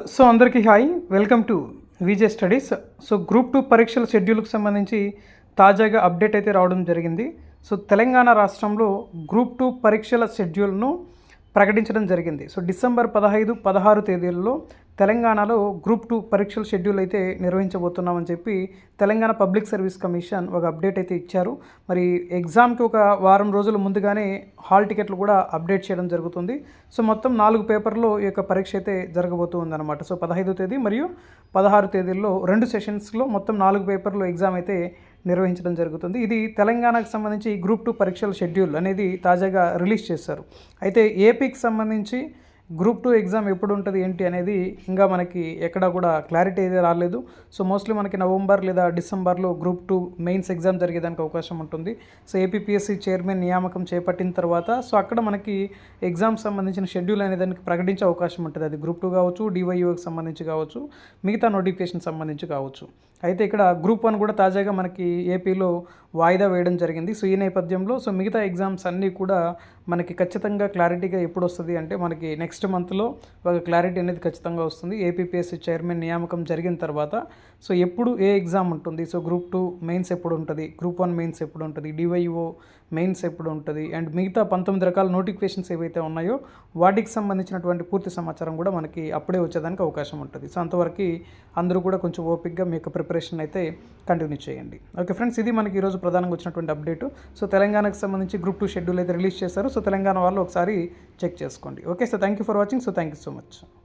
So అందరికీ hi. Welcome to VJ studies. So group two పరీక్షల షెడ్యూల్కి సంబంధించి తాజాగా అప్డేట్ అయితే రావడం జరిగింది. సో తెలంగాణ రాష్ట్రంలో గ్రూప్ టూ పరీక్షల షెడ్యూల్ను ప్రకటించడం జరిగింది. సో డిసెంబర్ పదహైదు పదహారు తేదీల్లో తెలంగాణలో గ్రూప్ టూ పరీక్షల షెడ్యూల్ అయితే నిర్వహించబోతున్నామని చెప్పి తెలంగాణ పబ్లిక్ సర్వీస్ కమిషన్ ఒక అప్డేట్ అయితే ఇచ్చారు. మరి ఎగ్జామ్కి ఒక వారం రోజుల ముందుగానే హాల్ టికెట్లు కూడా అప్డేట్ చేయడం జరుగుతుంది. సో మొత్తం నాలుగు పేపర్లో ఈ యొక్క పరీక్ష అయితే జరగబోతుంది అనమాట సో పదహైదో తేదీ మరియు పదహారు తేదీల్లో రెండు సెషన్స్లో మొత్తం నాలుగు పేపర్లు ఎగ్జామ్ అయితే నిర్వహించడం జరుగుతుంది. ఇది తెలంగాణకు సంబంధించి గ్రూప్ టూ పరీక్షల షెడ్యూల్ అనేది తాజాగా రిలీజ్ చేశారు. అయితే ఏపీకి సంబంధించి గ్రూప్ టూ ఎగ్జామ్ ఎప్పుడు ఉంటుంది ఏంటి అనేది ఇంకా మనకి ఎక్కడా కూడా క్లారిటీ అయితే రాలేదు. సో మోస్ట్లీ మనకి నవంబర్ లేదా డిసెంబర్లో గ్రూప్ టూ మెయిన్స్ ఎగ్జామ్ జరిగేదానికి అవకాశం ఉంటుంది. సో ఏపీపీఎస్సీ చైర్మన్ నియామకం చేపట్టిన తర్వాత సో అక్కడ మనకి ఎగ్జామ్ సంబంధించిన షెడ్యూల్ అనే దానికి ప్రకటించే అవకాశం ఉంటుంది. అది గ్రూప్ టూ కావచ్చు డివైయూకి సంబంధించి కావచ్చు మిగతా నోటిఫికేషన్ సంబంధించి కావచ్చు. అయితే ఇక్కడ గ్రూప్ వన్ కూడా తాజాగా మనకి ఏపీలో వాయిదా వేయడం జరిగింది. సో ఈ నేపథ్యంలో సో మిగతా ఎగ్జామ్స్ అన్నీ కూడా మనకి ఖచ్చితంగా క్లారిటీగా ఎప్పుడు వస్తుంది అంటే మనకి నెక్స్ట్ నెక్స్ట్ మంత్లో ఒక క్లారిటీ అనేది ఖచ్చితంగా వస్తుంది. ఏపీపీఎస్సీ చైర్మన్ నియామకం జరిగిన తర్వాత సో ఎప్పుడు ఏ ఎగ్జామ్ ఉంటుంది? సో గ్రూప్ టూ మెయిన్స్ ఎప్పుడు ఉంటుంది? గ్రూప్ వన్ మెయిన్స్ ఎప్పుడు ఉంటుంది? డివైఓ మెయిన్స్ ఎప్పుడు ఉంటుంది? అండ్ మిగతా పంతొమ్మిది రకాల నోటిఫికేషన్స్ ఏవైతే ఉన్నాయో వాటికి సంబంధించినటువంటి పూర్తి సమాచారం కూడా మనకి అప్పుడే వచ్చేదానికి అవకాశం ఉంటుంది. సో అంతవరకు అందరూ కూడా కొంచెం ఓపిక్గా మీ యొక్క ప్రిపరేషన్ అయితే కంటిన్యూ చేయండి. ఓకే ఫ్రెండ్స్ ఇది మనకి ఈరోజు ప్రధానంగా వచ్చినటువంటి అప్డేట్. సో తెలంగాణకు సంబంధించి గ్రూప్ టూ షెడ్యూల్ అయితే రిలీజ్ చేశారు. సో తెలంగాణ వాళ్ళు ఒకసారి చెక్ చేసుకోండి. Okay sir thank you you for watching so thank you so much.